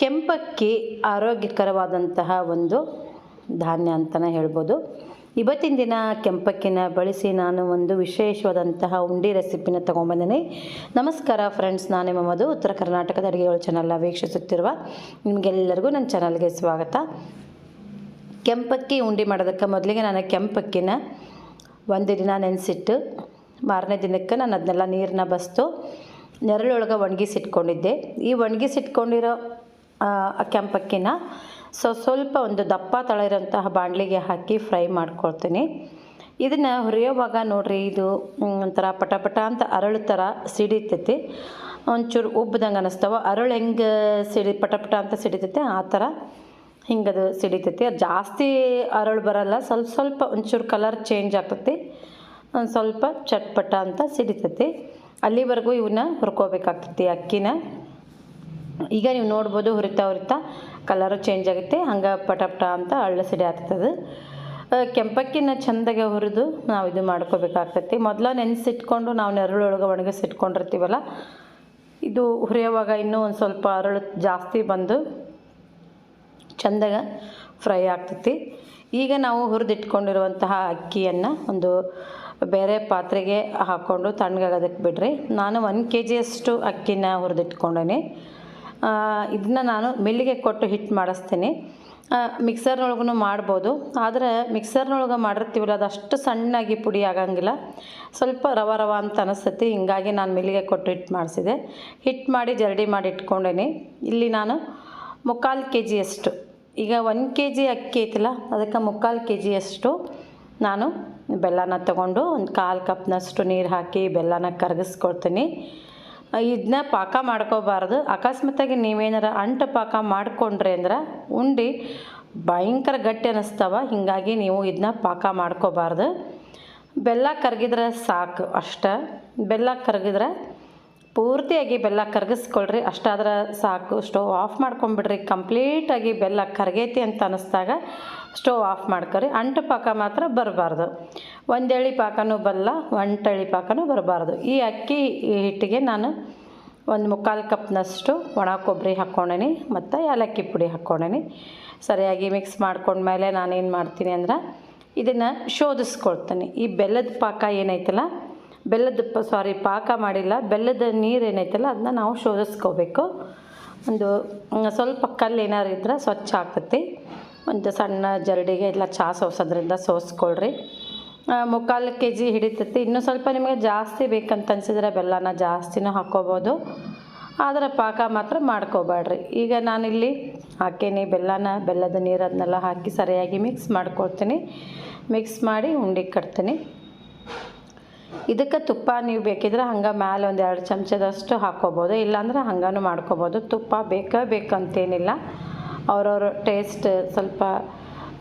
ಕೆಂಪಕ್ಕಿ ಆರೋಗ್ಯಕರವಾದಂತಹ ಒಂದು ಧಾನ್ಯ ಅಂತಲೇ ಹೇಳ್ಬೋದು. ಇವತ್ತಿನ ದಿನ ಕೆಂಪಕ್ಕಿನ ಬಳಸಿ ನಾನು ಒಂದು ವಿಶೇಷವಾದಂತಹ ಉಂಡಿ ರೆಸಿಪಿನ ತೊಗೊಂಬಂದಿನಿ. ನಮಸ್ಕಾರ ಫ್ರೆಂಡ್ಸ್ ನಾನು ನಿಮ್ಮ ಉತ್ತರ ಕರ್ನಾಟಕದ ಅಡುಗೆಗಳು ಚಾನಲ್ನ ವೀಕ್ಷಿಸುತ್ತಿರುವ ನಿಮಗೆಲ್ಲರಿಗೂ ನನ್ನ ಚಾನಲ್ಗೆ ಸ್ವಾಗತ. ಕೆಂಪಕ್ಕಿ ಉಂಡಿ ಮಾಡೋದಕ್ಕೆ ಮೊದಲಿಗೆ ನಾನು ಕೆಂಪಕ್ಕಿನ ಒಂದು ದಿನ ನೆನೆಸಿಟ್ಟು, ಮಾರನೇ ದಿನಕ್ಕೆ ನಾನು ಅದನ್ನೆಲ್ಲ ನೀರನ್ನ ಬಸ್ತು, ನೆರಳೊಳಗೆ ಒಣಗಿಸಿಟ್ಕೊಂಡಿದ್ದೆ. ಈ ಒಣಗಿಸಿಟ್ಕೊಂಡಿರೋ ಕೆಂಪಕ್ಕಿನ. ಸೊ ಸ್ವಲ್ಪ ಒಂದು ದಪ್ಪ ತಳ ಇರೋಂತಹ ಬಾಣಲಿಗೆ ಹಾಕಿ ಫ್ರೈ ಮಾಡ್ಕೊಳ್ತೀನಿ. ಇದನ್ನು ಹುರಿಯೋವಾಗ ನೋಡಿರಿ, ಇದು ಒಂಥರ ಪಟ ಪಟ ಅಂತ ಅರಳು ಥರ ಸಿಡಿತೈತಿ. ಒಂಚೂರು ಉಬ್ಬ್ದಂಗೆ ಅನ್ನಿಸ್ತಾವ ಅರಳು ಹೆಂಗೆ ಸಿಡಿ, ಪಟ ಪಟ ಅಂತ ಸಿಡಿತೈತೆ, ಆ ಥರ ಹಿಂಗದು ಸಿಡಿತೈತಿ. ಜಾಸ್ತಿ ಅರಳು ಬರಲ್ಲ, ಸ್ವಲ್ಪ ಸ್ವಲ್ಪ ಒಂಚೂರು ಕಲರ್ ಚೇಂಜ್ ಆಗ್ತೈತಿ. ಒಂದು ಸ್ವಲ್ಪ ಚಟ್ಪಟ ಅಂತ ಸಿಡಿತೈತಿ. ಅಲ್ಲಿವರೆಗೂ ಇವನ್ನ ಹುರ್ಕೋಬೇಕಾಗ್ತೈತಿ ಅಕ್ಕಿನ. ಈಗ ನೀವು ನೋಡ್ಬೋದು ಹುರಿತಾ ಹುರಿತಾ ಕಲರು ಚೇಂಜ್ ಆಗುತ್ತೆ. ಹಂಗೆ ಪಟ ಪಟ ಅಂತ ಅಳ್ಳ ಸಿಡಿ ಆಗ್ತದೆ. ಕೆಂಪಕ್ಕಿನ ಚೆಂದಾಗೆ ಹುರಿದು ನಾವು ಇದು ಮಾಡ್ಕೋಬೇಕಾಗ್ತೈತಿ. ಮೊದಲು ನೆನೆಸಿಟ್ಕೊಂಡು ನಾವು ನೆರಳೊಳಗೆ ಒಣಗಿಸಿಟ್ಕೊಂಡಿರ್ತೀವಲ್ಲ, ಇದು ಹುರಿಯೋವಾಗ ಇನ್ನೂ ಒಂದು ಸ್ವಲ್ಪ ಅರಳು ಜಾಸ್ತಿ ಬಂದು ಚೆಂದಾಗ ಫ್ರೈ ಆಗ್ತೈತಿ. ಈಗ ನಾವು ಹುರಿದಿಟ್ಕೊಂಡಿರುವಂತಹ ಅಕ್ಕಿಯನ್ನು ಒಂದು ಬೇರೆ ಪಾತ್ರೆಗೆ ಹಾಕ್ಕೊಂಡು ತಣ್ಣಗಾಗೋದಕ್ಕೆ ಬಿಡ್ರಿ. ನಾನು ಒನ್ ಕೆ ಜಿಯಷ್ಟು ಅಕ್ಕಿನ ಹುರಿದಿಟ್ಕೊಂಡೇನೆ. ಇದನ್ನ ನಾನು ಮಿಲ್ಲಿಗೆ ಕೊಟ್ಟು ಹಿಟ್ಟು ಮಾಡಿಸ್ತೀನಿ. ಮಿಕ್ಸರ್ನೊಳಗೂ ಮಾಡ್ಬೋದು. ಆದರೆ ಮಿಕ್ಸರ್ನೊಳಗೆ ಮಾಡಿರ್ತೀವಲ್ಲ ಅದು ಅಷ್ಟು ಸಣ್ಣಾಗಿ ಪುಡಿ ಆಗಂಗಿಲ್ಲ. ಸ್ವಲ್ಪ ರವ ರವ ಅಂತ ಅನಿಸ್ತೈತಿ, ಹಿಂಗಾಗಿ ನಾನು ಮಿಲ್ಲಿಗೆ ಕೊಟ್ಟು ಹಿಟ್ಟು ಮಾಡಿಸಿದೆ. ಹಿಟ್ಟು ಮಾಡಿ ಜರಡಿ ಮಾಡಿ ಇಟ್ಕೊಂಡೇನಿ. ಇಲ್ಲಿ ನಾನು ಮುಕ್ಕಾಲು ಕೆ ಜಿಯಷ್ಟು ಈಗ ಒಂದು ಕೆ ಜಿ ಅಕ್ಕಿ ಐತಲ್ಲ, ಅದಕ್ಕೆ ಮುಕ್ಕಾಲು ಕೆ ಜಿಯಷ್ಟು ನಾನು ಬೆಲ್ಲನ ತಗೊಂಡು ಒಂದು ಕಾಲು ಕಪ್ನಷ್ಟು ನೀರು ಹಾಕಿ ಬೆಲ್ಲನ ಕರಗಿಸ್ಕೊಳ್ತೀನಿ ಇದನ್ನ ಪಾಕ ಮಾಡ್ಕೋಬಾರ್ದು. ಅಕಸ್ಮಾತಾಗಿ ನೀವೇನಾರ ಅಂಟು ಪಾಕ ಮಾಡಿಕೊಂಡ್ರೆ ಅಂದ್ರೆ ಉಂಡೆ ಭಯಂಕರ ಗಟ್ಟಿ ಅನ್ನಿಸ್ತಾವ ಹೀಗಾಗಿ ನೀವು ಇದನ್ನ ಪಾಕ ಮಾಡ್ಕೋಬಾರ್ದು. ಬೆಲ್ಲ ಕರಗಿದ್ರೆ ಸಾಕು ಅಷ್ಟೇ. ಬೆಲ್ಲ ಕರಗಿದ್ರೆ ಪೂರ್ತಿಯಾಗಿ ಬೆಲ್ಲ ಕರಗಿಸ್ಕೊಳ್ರಿ, ಅಷ್ಟಾದ್ರೆ ಸಾಕು. ಸ್ಟೋವ್ ಆಫ್ ಮಾಡ್ಕೊಂಬಿಡ್ರಿ. ಕಂಪ್ಲೀಟಾಗಿ ಬೆಲ್ಲ ಕರಗೈತಿ ಅಂತ ಅನ್ನಿಸ್ದಾಗ ಸ್ಟೋವ್ ಆಫ್ ಮಾಡ್ಕೊರಿ. ಅಂಟು ಪಾಕ ಮಾತ್ರ ಬರಬಾರ್ದು. ಒಂದೆಳಿ ಪಾಕನೂ ಬಲ್ಲ, ಒಂಟಳಿ ಪಾಕನೂ ಬರಬಾರ್ದು. ಈ ಅಕ್ಕಿ ಹಿಟ್ಟಿಗೆ ನಾನು ಒಂದು ಮುಕ್ಕಾಲು ಕಪ್ನಷ್ಟು ಒಣ ಕೊಬ್ಬರಿ ಹಾಕ್ಕೊಂಡೇನಿ ಮತ್ತು ಏಲಕ್ಕಿ ಪುಡಿ ಹಾಕ್ಕೊಂಡೇನಿ ಸರಿಯಾಗಿ ಮಿಕ್ಸ್ ಮಾಡ್ಕೊಂಡ್ಮೇಲೆ ನಾನೇನು ಮಾಡ್ತೀನಿ ಅಂದ್ರೆ ಇದನ್ನು ಶೋಧಿಸ್ಕೊಳ್ತೀನಿ. ಈ ಬೆಲ್ಲದ ಪಾಕ ಏನೈತಲ್ಲ ಬೆಲ್ಲದ ಸಾರಿ ಪಾಕ ಮಾಡಿಲ್ಲ. ಬೆಲ್ಲದ ನೀರು ಏನೈತಲ್ಲ ಅದನ್ನ ನಾವು ಶೋಧಿಸ್ಕೋಬೇಕು. ಒಂದು ಸ್ವಲ್ಪ ಕಲ್ಲು ಏನಾರು ಇದ್ರೆ ಸ್ವಚ್ಛ ಆಗ್ತೈತಿ. ಒಂದು ಸಣ್ಣ ಜರಡಿಗೆ ಎಲ್ಲ ಚಾ ಸೋಸೋದ್ರಿಂದ ಸೋಸ್ಕೊಳ್ರಿ. ಮುಕ್ಕಾಲು ಕೆ ಜಿ ಹಿಡಿತೈತಿ. ಇನ್ನೂ ಸ್ವಲ್ಪ ನಿಮಗೆ ಜಾಸ್ತಿ ಬೇಕಂತ ಅನ್ಸಿದ್ರೆ ಬೆಲ್ಲನ ಜಾಸ್ತಿನೂ ಹಾಕ್ಕೋಬೋದು. ಆದರೆ ಪಾಕ ಮಾತ್ರ ಮಾಡ್ಕೋಬೇಡ್ರಿ ಈಗ ನಾನಿಲ್ಲಿ ಹಾಕೇನಿ ಬೆಲ್ಲನ, ಬೆಲ್ಲದ ನೀರು ಅದನ್ನೆಲ್ಲ ಹಾಕಿ ಸರಿಯಾಗಿ ಮಿಕ್ಸ್ ಮಾಡ್ಕೊಳ್ತೀನಿ ಮಿಕ್ಸ್ ಮಾಡಿ ಉಂಡೆ ಕಟ್ತೀನಿ. ಇದಕ್ಕೆ ತುಪ್ಪ ನೀವು ಬೇಕಿದ್ರೆ ಹಂಗೆ ಮ್ಯಾಲ ಒಂದು ಎರಡು ಚಮಚದಷ್ಟು ಹಾಕ್ಕೋಬೋದು. ಇಲ್ಲಾಂದ್ರೆ ಹಂಗಾನು ಮಾಡ್ಕೋಬೋದು. ತುಪ್ಪ ಬೇಕೇ ಬೇಕಂತೇನಿಲ್ಲ. ಅವ್ರವ್ರ ಟೇಸ್ಟ್ ಸ್ವಲ್ಪ,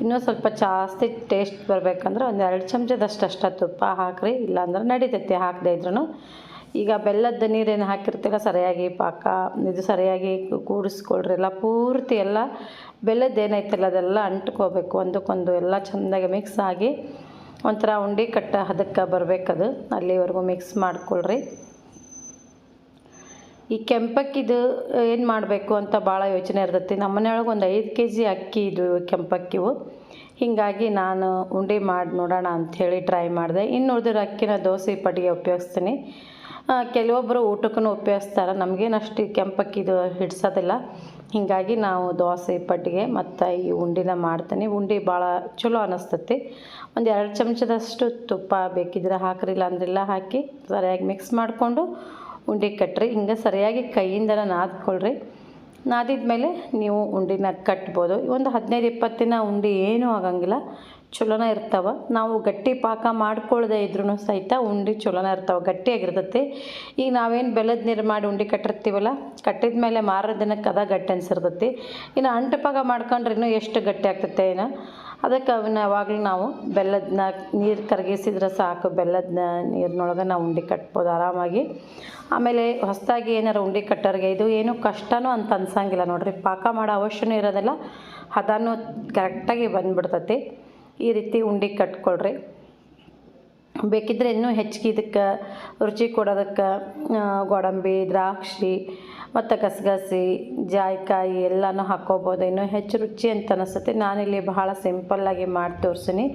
ಇನ್ನೂ ಸ್ವಲ್ಪ ಜಾಸ್ತಿ ಟೇಸ್ಟ್ ಬರಬೇಕಂದ್ರೆ ಒಂದು ಎರಡು ಚಮಚದಷ್ಟು ಅಷ್ಟ ತುಪ್ಪ ಹಾಕ್ರಿ. ಇಲ್ಲಾಂದ್ರೆ ನಡಿತೈತಿ ಹಾಕದೇ ಇದ್ರೂ ಈಗ ಬೆಲ್ಲದ ನೀರೇನು ಹಾಕಿರ್ತೀರ ಸರಿಯಾಗಿ ಪಾಕ, ಇದು ಸರಿಯಾಗಿ ಕೂಡಿಸ್ಕೊಳ್ರಿ. ಎಲ್ಲ ಪೂರ್ತಿ ಎಲ್ಲ ಬೆಲ್ಲದ ಏನೈತಲ್ಲ ಅದೆಲ್ಲ ಅಂಟ್ಕೋಬೇಕು. ಒಂದಕ್ಕೊಂದು ಎಲ್ಲ ಚೆಂದಾಗಿ ಮಿಕ್ಸ್ ಆಗಿ ಒಂಥರ ಉಂಡೆ ಕಟ್ಟ ಹದಕ್ಕೆ ಬರಬೇಕದು. ಅಲ್ಲಿವರೆಗೂ ಮಿಕ್ಸ್ ಮಾಡ್ಕೊಳ್ರಿ. ಈ ಕೆಂಪಕ್ಕಿದು ಏನು ಮಾಡಬೇಕು ಅಂತ ಭಾಳ ಯೋಚನೆ ಇರ್ತೈತಿ. ನಮ್ಮ ಮನೆಯೊಳಗೆ ಒಂದು ಐದು ಕೆ ಜಿ ಅಕ್ಕಿ ಇದು ಕೆಂಪಕ್ಕಿವು. ಹೀಗಾಗಿ ನಾನು ಉಂಡೆ ಮಾಡಿ ನೋಡೋಣ ಅಂಥೇಳಿ ಟ್ರೈ ಮಾಡಿದೆ. ಇನ್ನು ಉಳಿದಿರೋ ಅಕ್ಕಿನ ದೋಸೆ ಪಡಿಗೆ ಉಪಯೋಗಿಸ್ತೀನಿ. ಕೆಲವೊಬ್ಬರು ಊಟಕ್ಕೂ ಉಪಯೋಗಿಸ್ತಾರೆ. ನಮಗೇನಷ್ಟು ಕೆಂಪಕ್ಕಿದು ಹಿಡ್ಸೋದಿಲ್ಲ. ಹೀಗಾಗಿ ನಾವು ದೋಸೆ, ಪಟ್ಟಿಗೆ ಮತ್ತು ಈ ಉಂಡಿನ ಮಾಡ್ತೀನಿ. ಉಂಡೆ ಭಾಳ ಚಲೋ ಅನ್ನಿಸ್ತತಿ ಒಂದು ಎರಡು ಚಮಚದಷ್ಟು ತುಪ್ಪ ಬೇಕಿದ್ರೆ ಹಾಕ್ರಿಲ್ಲ ಅಂದ್ರಿಲ್ಲ ಹಾಕಿ ಸರಿಯಾಗಿ ಮಿಕ್ಸ್ ಮಾಡಿಕೊಂಡು ಉಂಡೆ ಕಟ್ಟ್ರಿ ಹಿಂಗೆ ಸರಿಯಾಗಿ ಕೈಯಿಂದ ನಾದ್ಕೊಳ್ರಿ. ನಾದಿದ ಮೇಲೆ ನೀವು ಉಂಡಿನ ಕಟ್ಬೋದು. ಒಂದು ಹದಿನೈದು ಇಪ್ಪತ್ತಿನ ಉಂಡೆ ಏನೂ ಆಗಂಗಿಲ್ಲ. ಚಲೋನ ಇರ್ತಾವ. ನಾವು ಗಟ್ಟಿ ಪಾಕ ಮಾಡ್ಕೊಳ್ಳದೆ ಇದ್ರೂ ಸಹಿತ ಉಂಡೆ ಚಲೋನ ಇರ್ತಾವೆ, ಗಟ್ಟಿಯಾಗಿರ್ತೈತಿ. ಈಗ ನಾವೇನು ಬೆಲ್ಲದ ನೀರು ಮಾಡಿ ಉಂಡೆ ಕಟ್ಟಿರ್ತೀವಲ್ಲ ಕಟ್ಟಿದ ಮೇಲೆ ಮಾರೋ ದಿನಕ್ಕೆ ಅದ ಗಟ್ಟಿ ಅನ್ಸಿರ್ತೈತಿ. ಇನ್ನು ಅಂಟು ಪಾಕ ಮಾಡ್ಕೊಂಡ್ರೆ ಇನ್ನೂ ಎಷ್ಟು ಗಟ್ಟಿ ಆಗ್ತೈತೆ ಏನು? ಅದಕ್ಕೆ ಅವನ್ನ ಯಾವಾಗಲೂ ನಾವು ಬೆಲ್ಲದನ್ನ ನೀರು ಕರಗಿಸಿದ್ರೆ ಸಾಕು ಬೆಲ್ಲದ ನೀರಿನೊಳಗೆ ನಾವು ಉಂಡೆ ಕಟ್ಬೋದು ಆರಾಮಾಗಿ. ಆಮೇಲೆ ಹೊಸದಾಗಿ ಏನಾರು ಉಂಡೆ ಕಟ್ಟೋರಿಗೆ ಇದು ಏನು ಕಷ್ಟನೂ ಅಂತ ಅನ್ಸಂಗಿಲ್ಲ ನೋಡ್ರಿ. ಪಾಕ ಮಾಡೋ ಅವಶ್ಯನೂ ಇರೋದಿಲ್ಲ, ಹದನೂ ಕರೆಕ್ಟಾಗಿ ಬಂದ್ಬಿಡ್ತೈತಿ. ಈ ರೀತಿ ಉಂಡೆ ಕಟ್ಕೊಳ್ರಿ. ಬೇಕಿದ್ರೆ ಇನ್ನೂ ಹೆಚ್ಚಿಗೆ ಇದಕ್ಕೆ ರುಚಿ ಕೊಡೋದಕ್ಕೆ ಗೋಡಂಬಿ, ದ್ರಾಕ್ಷಿ, ಮತ್ತು ಗಸಗಸೆ, ಜಾಯಿಕಾಯಿ ಎಲ್ಲನೂ ಹಾಕ್ಕೋಬೋದು. ಇನ್ನೂ ಹೆಚ್ಚು ರುಚಿ ಅಂತ ಅನಿಸುತ್ತೆ. ನಾನಿಲ್ಲಿ ಬಹಳ ಸಿಂಪಲ್ಲಾಗಿ ಮಾಡಿ ತೋರಿಸ್ತೀನಿ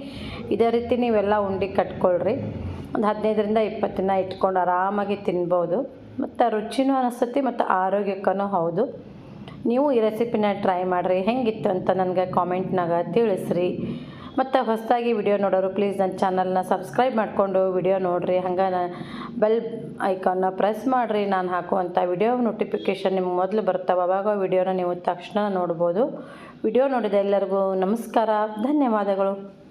ಇದೇ ರೀತಿ ನೀವೆಲ್ಲ ಉಂಡೆ ಕಟ್ಕೊಳ್ರಿ. ಒಂದು ಹದಿನೈದರಿಂದ ಇಪ್ಪತ್ತು ದಿನ ಇಟ್ಕೊಂಡು ಆರಾಮಾಗಿ ತಿನ್ಬೋದು. ಮತ್ತು ರುಚಿನೂ ಅನಿಸುತ್ತೆ ಮತ್ತು ಆರೋಗ್ಯಕ್ಕೂ ಹೌದು. ನೀವು ಈ ರೆಸಿಪಿನ ಟ್ರೈ ಮಾಡಿರಿ. ಹೆಂಗಿತ್ತು ಅಂತ ನನಗೆ ಕಾಮೆಂಟ್ನಾಗ ತಿಳಿಸ್ರಿ. ಮತ್ತು ಹೊಸದಾಗಿ ವಿಡಿಯೋ ನೋಡೋರು ಪ್ಲೀಸ್ ನನ್ನ ಚಾನಲ್ನ ಸಬ್ಸ್ಕ್ರೈಬ್ ಮಾಡಿಕೊಂಡು ವಿಡಿಯೋ ನೋಡಿರಿ. ಹಂಗೆ ಬೆಲ್ ಐಕಾನ್ನ ಪ್ರೆಸ್ ಮಾಡಿರಿ. ನಾನು ಹಾಕುವಂಥ ವಿಡಿಯೋ ನೋಟಿಫಿಕೇಷನ್ ನಿಮ್ಗೆ ಮೊದಲು ಬರ್ತಾವೆ. ಅವಾಗ ವಿಡಿಯೋನ ನೀವು ತಕ್ಷಣ ನೋಡ್ಬೋದು. ವಿಡಿಯೋ ನೋಡಿದ ಎಲ್ಲರಿಗೂ ನಮಸ್ಕಾರ. ಧನ್ಯವಾದಗಳು.